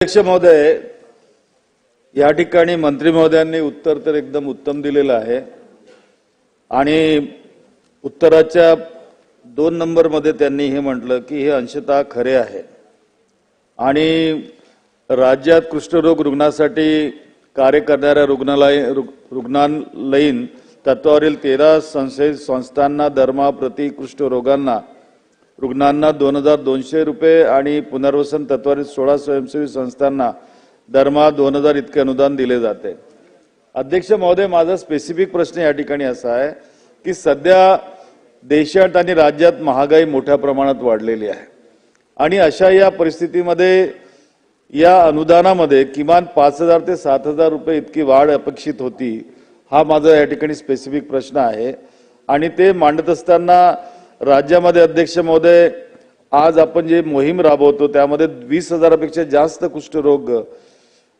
अध्यक्ष महोदय या ठिकाणी मंत्री महोदयांनी उत्तर तर एकदम उत्तम दिलेलं आहे. आणि उत्तराच्या दोन नंबरमध्ये त्यांनी हे म्हटलं की हे अंशतः खरे आहे. आणि राज्यात कुष्ठरोग रुग्णासाठी कार्य करणाऱ्या रुग्णालय रुग्णालयीन तत्वावरील तेरा संशय संस्थांना धर्माप्रती कुष्ठरोगांना रुग्णांना दोन हजार दोनशे रुपये आणि पुनर्वसन तत्वारी सोळा स्वयंसेवी संस्थांना दरमहा दोन हजार इतके अनुदान दिले जाते. अध्यक्ष महोदय माझा स्पेसिफिक प्रश्न या ठिकाणी असा आहे की सध्या देशात आणि राज्यात महागाई मोठ्या प्रमाणात वाढलेली आहे. आणि अशा या परिस्थितीमध्ये या अनुदानामध्ये किमान पाच हजार ते सात हजार रुपये इतकी वाढ अपेक्षित होती हा माझा या ठिकाणी स्पेसिफिक प्रश्न आहे. आणि ते मांडत असताना राज्यामध्ये अध्यक्ष महोदय आज आपण जे मोहीम राबवतो त्यामध्ये वीस हजारापेक्षा जास्त कुष्ठरोग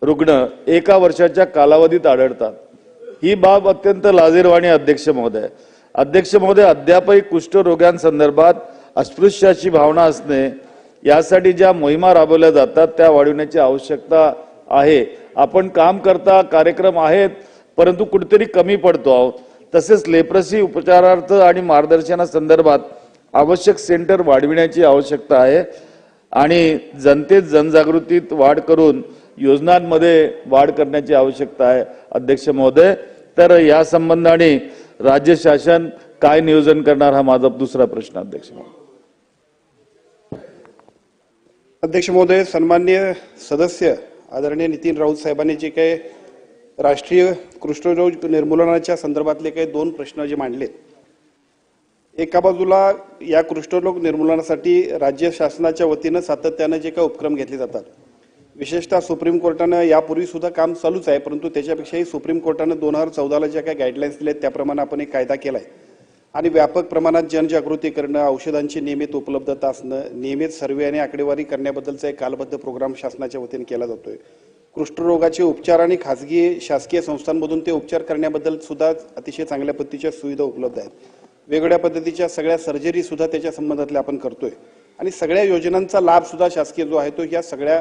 रुग्ण एका वर्षाच्या कालावधीत आढळतात. ही बाब अत्यंत लाजीरवाणी अध्यक्ष महोदय. अध्यक्ष महोदय अद्यापही कुष्ठरोग्यांसंदर्भात अस्पृश्याची भावना असणे यासाठी ज्या मोहिमा राबवल्या जातात त्या वाढविण्याची आवश्यकता आहे. आपण काम करता कार्यक्रम आहेत परंतु कुठेतरी कमी पडतो आहोत. तसेच लेप्रसी उपचारार्थ आणि मार्गदर्शनासंदर्भात आवश्यक सेंटर वाढविण्याची आवश्यकता आहे. आणि जनतेत जनजागृतीत वाढ करून योजनांमध्ये वाढ करण्याची आवश्यकता आहे अध्यक्ष महोदय. तर या संबंधाने राज्य शासन काय नियोजन करणार हा माझा दुसरा प्रश्न अध्यक्ष महोदय. अध्यक्ष महोदय सन्मान्य सदस्य आदरणीय नितीन राऊत साहेबांनी जे काही राष्ट्रीय कुष्ठरोग निर्मूलनाच्या संदर्भातले काही दोन प्रश्न जे मांडलेत. एका बाजूला या कुष्ठरोग निर्मूलनासाठी राज्य शासनाच्या वतीनं सातत्यानं जे काही उपक्रम घेतले जातात विशेषतः सुप्रीम कोर्टानं यापूर्वी सुद्धा काम चालूच आहे परंतु त्याच्यापेक्षाही सुप्रीम कोर्टानं दोन हजार चौदाला ज्या काही गाईडलाईन्स दिल्या आहेत त्याप्रमाणे आपण एक कायदा केलाय. आणि व्यापक प्रमाणात जनजागृती करणं औषधांची नियमित उपलब्धता असणं नियमित सर्वे आणि आकडेवारी करण्याबद्दलचा एक कालबद्ध प्रोग्राम शासनाच्या वतीने केला जातोय. कुष्ठरोगाचे उपचार आणि खासगी शासकीय संस्थांमधून ते उपचार करण्याबद्दल सुद्धा अतिशय चांगल्या पद्धतीच्या सुविधा उपलब्ध आहेत. वेगवेगळ्या पद्धतीच्या सगळ्या सर्जरी सुद्धा त्याच्या संबंधातल्या आपण करतोय. आणि सगळ्या योजनांचा लाभ सुद्धा शासकीय जो आहे तो या सगळ्या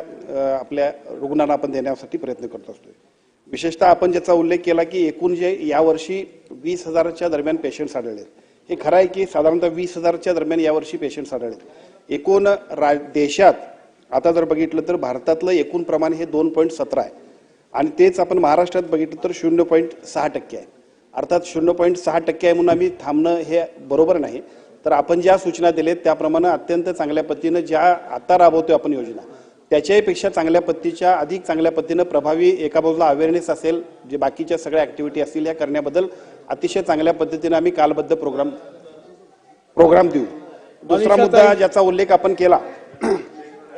आपल्या रुग्णांना आपण देण्यासाठी प्रयत्न करत असतोय. विशेषतः आपण ज्याचा उल्लेख केला की एकूण जे यावर्षी वीस हजाराच्या दरम्यान पेशंट्स आढळले हे खरं आहे की साधारणतः वीस हजारच्या दरम्यान यावर्षी पेशंट्स आढळले एकूण रा देशात आता जर बघितलं तर भारतातलं एकूण प्रमाण हे दोन पॉईंट सतरा आहे. आणि तेच आपण महाराष्ट्रात बघितलं तर शून्य पॉईंट सहा टक्के आहे. अर्थात शून्य पॉईंट सहा टक्के आहे म्हणून आम्ही थांबणं हे बरोबर नाही. तर आपण ज्या सूचना दिलेत त्याप्रमाणे अत्यंत चांगल्या पद्धतीनं ज्या आता राबवतोय आपण योजना त्याच्याही पेक्षा चांगल्या पद्धतीच्या अधिक चांगल्या पद्धतीनं प्रभावी एका बाजूला अवेअरनेस असेल जे बाकीच्या सगळ्या ऍक्टिव्हिटी असतील या करण्याबद्दल अतिशय चांगल्या पद्धतीनं आम्ही कालबद्ध प्रोग्राम प्रोग्राम देऊ. दुसरा मुद्दा. ज्याचा उल्लेख आपण केला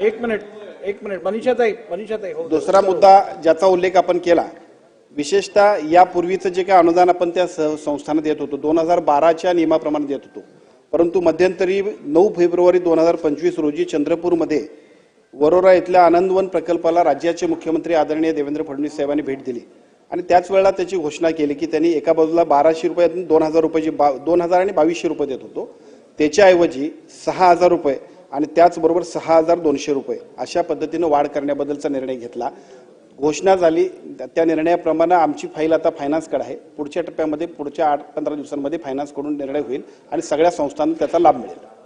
एक मिनिट एक मिनिट. मनीषाताई मनीषाताई हो, हो दुसरा मुद्दा ज्याचा उल्लेख आपण केला विशेषतः यापूर्वीचं जे काही अनुदान आपण त्या स- संस्थांना देत होतो दोन हजार बाराच्या नियमाप्रमाणे देत होतो. परंतु मध्यंतरी नऊ फेब्रुवारी दोन हजार पंचवीस रोजी चंद्रपूरमध्ये वरोरा इथल्या आनंदवन प्रकल्पाला राज्याचे मुख्यमंत्री आदरणीय देवेंद्र फडणवीस साहेबांनी भेट दिली. आणि त्याच वेळेला त्याची घोषणा केली की त्यांनी एका बाजूला बाराशे रुपयातून दोन हजार रुपयाची बा दोन हजार आणि बावीसशे रुपये देत होतो. त्याच्याऐवजी सहा हजार रुपये आणि त्याचबरोबर सहा हजार दोनशे रुपये अशा पद्धतीनं वाढ करण्याबद्दलचा निर्णय घेतला. घोषणा झाली. त्या निर्णयाप्रमाणे आमची फाईल आता फायनान्सकडे आहे. पुढच्या टप्प्यामध्ये पुढच्या आठ पंधरा दिवसांमध्ये फायनान्सकडून निर्णय होईल आणि सगळ्या संस्थांना त्याचा लाभ मिळेल.